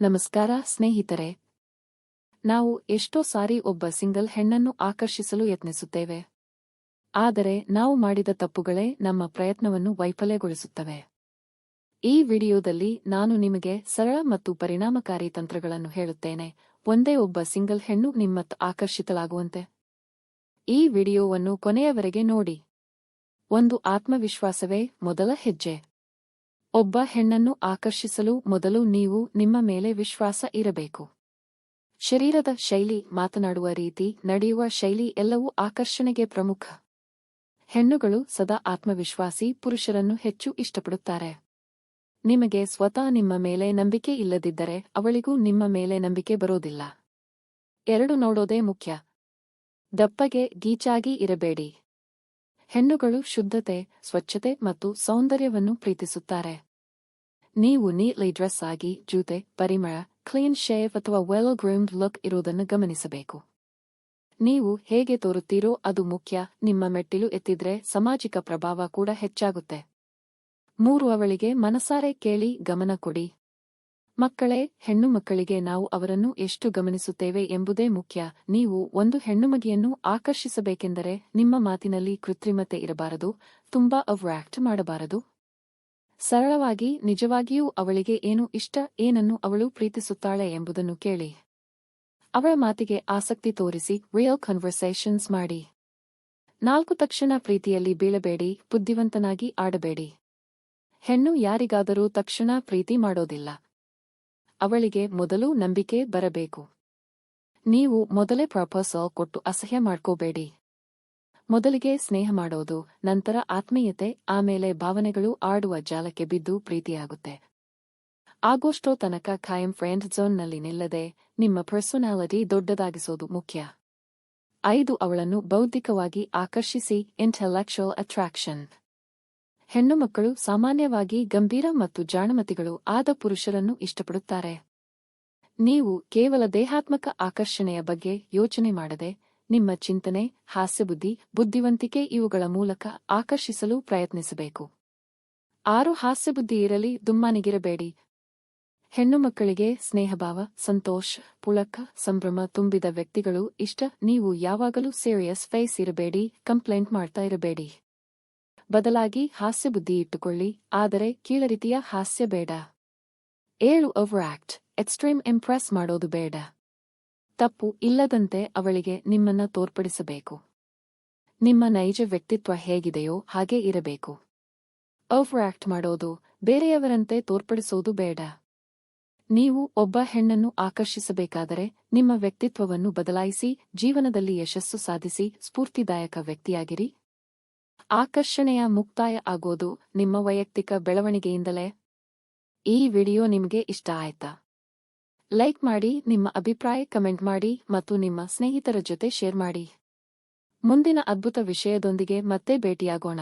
ನಮಸ್ಕಾರ ಸ್ನೇಹಿತರೆ. ನಾವು ಎಷ್ಟೋ ಸಾರಿ ಒಬ್ಬ ಸಿಂಗಲ್ ಹೆಣ್ಣನ್ನು ಆಕರ್ಷಿಸಲು ಯತ್ನಿಸುತ್ತೇವೆ. ಆದರೆ ನಾವು ಮಾಡಿದ ತಪ್ಪುಗಳೇ ನಮ್ಮ ಪ್ರಯತ್ನವನ್ನು ವೈಫಲ್ಯಗೊಳಿಸುತ್ತವೆ. ಈ ವಿಡಿಯೋದಲ್ಲಿ ನಾನು ನಿಮಗೆ ಸರಳ ಮತ್ತು ಪರಿಣಾಮಕಾರಿ ತಂತ್ರಗಳನ್ನು ಹೇಳುತ್ತೇನೆ. ಒಂದೇ ಒಬ್ಬ ಸಿಂಗಲ್ ಹೆಣ್ಣು ನಿಮ್ಮತ್ತ ಆಕರ್ಷಿತಳಾಗುವಂತೆ. ಈ ವಿಡಿಯೋವನ್ನು ಕೊನೆಯವರೆಗೆ ನೋಡಿ. ಒಂದು ಆತ್ಮವಿಶ್ವಾಸವೇ ಮೊದಲ ಹೆಜ್ಜೆ. ಒಬ್ಬ ಹೆಣ್ಣನ್ನು ಆಕರ್ಷಿಸಲು ಮೊದಲು ನೀವು ನಿಮ್ಮ ಮೇಲೆ ವಿಶ್ವಾಸ ಇರಬೇಕು. ಶರೀರದ ಶೈಲಿ, ಮಾತನಾಡುವ ರೀತಿ, ನಡೆಯುವ ಶೈಲಿ ಎಲ್ಲವೂ ಆಕರ್ಷಣೆಗೆ ಪ್ರಮುಖ. ಹೆಣ್ಣುಗಳು ಸದಾ ಆತ್ಮವಿಶ್ವಾಸಿ, ಪುರುಷರನ್ನು ಹೆಚ್ಚು ಇಷ್ಟಪಡುತ್ತಾರೆ. ನಿಮಗೆ ಸ್ವತಃ ನಿಮ್ಮ ಮೇಲೆ ನಂಬಿಕೆ ಇಲ್ಲದಿದ್ದರೆ ಅವಳಿಗೂ ನಿಮ್ಮ ಮೇಲೆ ನಂಬಿಕೆ ಬರೋದಿಲ್ಲ. ಎರಡು ನೋಡೋದೇ ಮುಖ್ಯ. ದಪ್ಪಗೆ, ಗೀಚಾಗಿ ಇರಬೇಡಿ. ಹೆಣ್ಣುಗಳು ಶುದ್ಧತೆ, ಸ್ವಚ್ಛತೆ ಮತ್ತು ಸೌಂದರ್ಯವನ್ನು ಪ್ರೀತಿಸುತ್ತಾರೆ. ನೀವು ನೀಟ್ಲಿ ಡ್ರೆಸ್ ಆಗಿ ಜೂತೆ ಪರಿಮಳ ಕ್ಲೀನ್ ಶೇವ್ ಅಥವಾ ವೆಲ್ ಗ್ರೂಮ್ಡ್ ಲುಕ್ ಇರುವುದನ್ನು ಗಮನಿಸಬೇಕು ನೀವು ಹೇಗೆ ತೋರುತ್ತೀರೋ ಅದು ಮುಖ್ಯ ನಿಮ್ಮ ಮೆಟ್ಟಿಲು ಎತ್ತಿದ್ರೆ ಸಾಮಾಜಿಕ ಪ್ರಭಾವ ಕೂಡ ಹೆಚ್ಚಾಗುತ್ತೆ ಮೂರು ಅವಳಿಗೆ ಮನಸಾರೆ ಕೇಳಿ ಗಮನ ಕೊಡಿ ಮಕ್ಕಳೇ ಹೆಣ್ಣು ಮಕ್ಕಳಿಗೆ ನಾವು ಅವರನ್ನು ಎಷ್ಟು ಗಮನಿಸುತ್ತೇವೆ ಎಂಬುದೇ ಮುಖ್ಯ ನೀವು ಒಂದು ಹೆಣ್ಣುಮಗಿಯನ್ನು ಆಕರ್ಷಿಸಬೇಕೆಂದರೆ ನಿಮ್ಮ ಮಾತಿನಲ್ಲಿ ಕೃತ್ರಿಮತೆ ಇರಬಾರದು ತುಂಬಾ ಅವ್ರಾಕ್ಟ್ ಮಾಡಬಾರದು ಸರಳವಾಗಿ, ನಿಜವಾಗಿಯೂ ಅವಳಿಗೆ ಏನು ಇಷ್ಟ, ಏನನ್ನು ಅವಳು ಪ್ರೀತಿಸುತ್ತಾಳೆ ಎಂಬುದನ್ನು ಕೇಳಿ. ಅವಳ ಮಾತಿಗೆ ಆಸಕ್ತಿ ತೋರಿಸಿ ರಿಯಲ್ ಕನ್ವರ್ಸೇಷನ್ಸ್ ಮಾಡಿ. ನಾಲ್ಕು ತಕ್ಷಣ ಪ್ರೀತಿಯಲ್ಲಿ ಬೀಳಬೇಡಿ, ಬುದ್ಧಿವಂತನಾಗಿ ಆಡಬೇಡಿ. ಹೆಣ್ಣು ಯಾರಿಗಾದರೂ ತಕ್ಷಣ ಪ್ರೀತಿ ಮಾಡೋದಿಲ್ಲ. ಅವಳಿಗೆ ಮೊದಲು ನಂಬಿಕೆ ಬರಬೇಕು. ನೀವು ಮೊದಲೇ ಪ್ರಪೋಸಲ್ ಕೊಟ್ಟು ಅಸಹ್ಯ ಮಾಡ್ಕೋಬೇಡಿ. ಮೊದಲಿಗೆ ಸ್ನೇಹ ಮಾಡೋದು, ನಂತರ ಆತ್ಮೀಯತೆ, ಆಮೇಲೆ ಭಾವನೆಗಳು ಆಡುವ ಜಾಲಕ್ಕೆ ಬಿದ್ದು ಪ್ರೀತಿಯಾಗುತ್ತೆ. ಆಗೋಷ್ಟೋ ತನಕ ಖಾಯಂ ಫ್ರೆಂಡ್ ಝೋನ್ನಲ್ಲಿ ನಿಲ್ಲದೆ, ನಿಮ್ಮ ಪರ್ಸೊನಾಲಿಟಿ ದೊಡ್ಡದಾಗಿಸೋದು ಮುಖ್ಯ. ಐದು, ಅವಳನ್ನು ಬೌದ್ಧಿಕವಾಗಿ ಆಕರ್ಷಿಸಿ ಇಂಟೆಲೆಕ್ಚುಯಲ್ ಅಟ್ರಾಕ್ಷನ್ ಹೆಣ್ಣು ಮಕ್ಕಳು ಸಾಮಾನ್ಯವಾಗಿ ಗಂಭೀರ ಮತ್ತು ಜಾಣಮತಿಗಳು, ಆದ ಪುರುಷರನ್ನು ಇಷ್ಟಪಡುತ್ತಾರೆ. ನೀವು ಕೇವಲ ದೇಹಾತ್ಮಕ ಆಕರ್ಷಣೆಯ ಬಗ್ಗೆ ಯೋಚನೆ ಮಾಡದೆ ನಿಮ್ಮ ಚಿಂತನೆ, ಹಾಸ್ಯಬುದ್ಧಿ, ಬುದ್ಧಿವಂತಿಕೆ ಇವುಗಳ ಮೂಲಕ ಆಕರ್ಷಿಸಲು ಪ್ರಯತ್ನಿಸಬೇಕು. ಆರು ಹಾಸ್ಯಬುದ್ಧಿ ಇರಲಿ, ದುಮ್ಮಾನಿಗಿರಬೇಡಿ. ಹೆಣ್ಣು ಮಕ್ಕಳಿಗೆ ಸ್ನೇಹಭಾವ, ಸಂತೋಷ, ಪುಳಕ, ಸಂಭ್ರಮ ತುಂಬಿದ ವ್ಯಕ್ತಿಗಳು ಇಷ್ಟ, ನೀವು ಯಾವಾಗಲೂ ಸೀರಿಯಸ್ ಫೇಸ್ ಇರಬೇಡಿ ಕಂಪ್ಲೇಂಟ್ ಮಾಡ್ತಾ ಇರಬೇಡಿ. ಬದಲಾಗಿ ಹಾಸ್ಯಬುದ್ಧಿ ಇಟ್ಟುಕೊಳ್ಳಿ, ಆದರೆ ಕೀಳರಿತಿಯ ಹಾಸ್ಯ ಬೇಡ. ಏಳು ಓವರ್ ಎಕ್ಸ್ಟ್ರೀಮ್ ಇಂಪ್ರೆಸ್ ಮಾಡೋದು ಬೇಡ. ತಪ್ಪು ಇಲ್ಲದಂತೆ ಅವಳಿಗೆ ನಿಮ್ಮನ್ನ ತೋರ್ಪಡಿಸಬೇಕು. ನಿಮ್ಮ ನೈಜ ವ್ಯಕ್ತಿತ್ವ ಹೇಗಿದೆಯೋ ಹಾಗೆ ಇರಬೇಕು. ಓವರ್ ಮಾಡೋದು ಬೇರೆಯವರಂತೆ ತೋರ್ಪಡಿಸೋದು ಬೇಡ. ನೀವು ಒಬ್ಬ ಹೆಣ್ಣನ್ನು ಆಕರ್ಷಿಸಬೇಕಾದರೆ ನಿಮ್ಮ ವ್ಯಕ್ತಿತ್ವವನ್ನು ಬದಲಾಯಿಸಿ, ಜೀವನದಲ್ಲಿ ಯಶಸ್ಸು ಸಾಧಿಸಿ, ಸ್ಫೂರ್ತಿದಾಯಕ ವ್ಯಕ್ತಿಯಾಗಿರಿ. ಆಕರ್ಷಣೆಯ ಮುಕ್ತಾಯ ಆಗೋದು ನಿಮ್ಮ ವೈಯಕ್ತಿಕ ಬೆಳವಣಿಗೆಯಿಂದಲೇ. ಈ ವಿಡಿಯೋ ನಿಮಗೆ ಇಷ್ಟ ಆಯ್ತಾ? ಲೈಕ್ ಮಾಡಿ, ನಿಮ್ಮ ಅಭಿಪ್ರಾಯ ಕಮೆಂಟ್ ಮಾಡಿ ಮತ್ತು ನಿಮ್ಮ ಸ್ನೇಹಿತರ ಜೊತೆ ಶೇರ್ ಮಾಡಿ. ಮುಂದಿನ ಅದ್ಭುತ ವಿಷಯದೊಂದಿಗೆ ಮತ್ತೆ ಭೇಟಿಯಾಗೋಣ.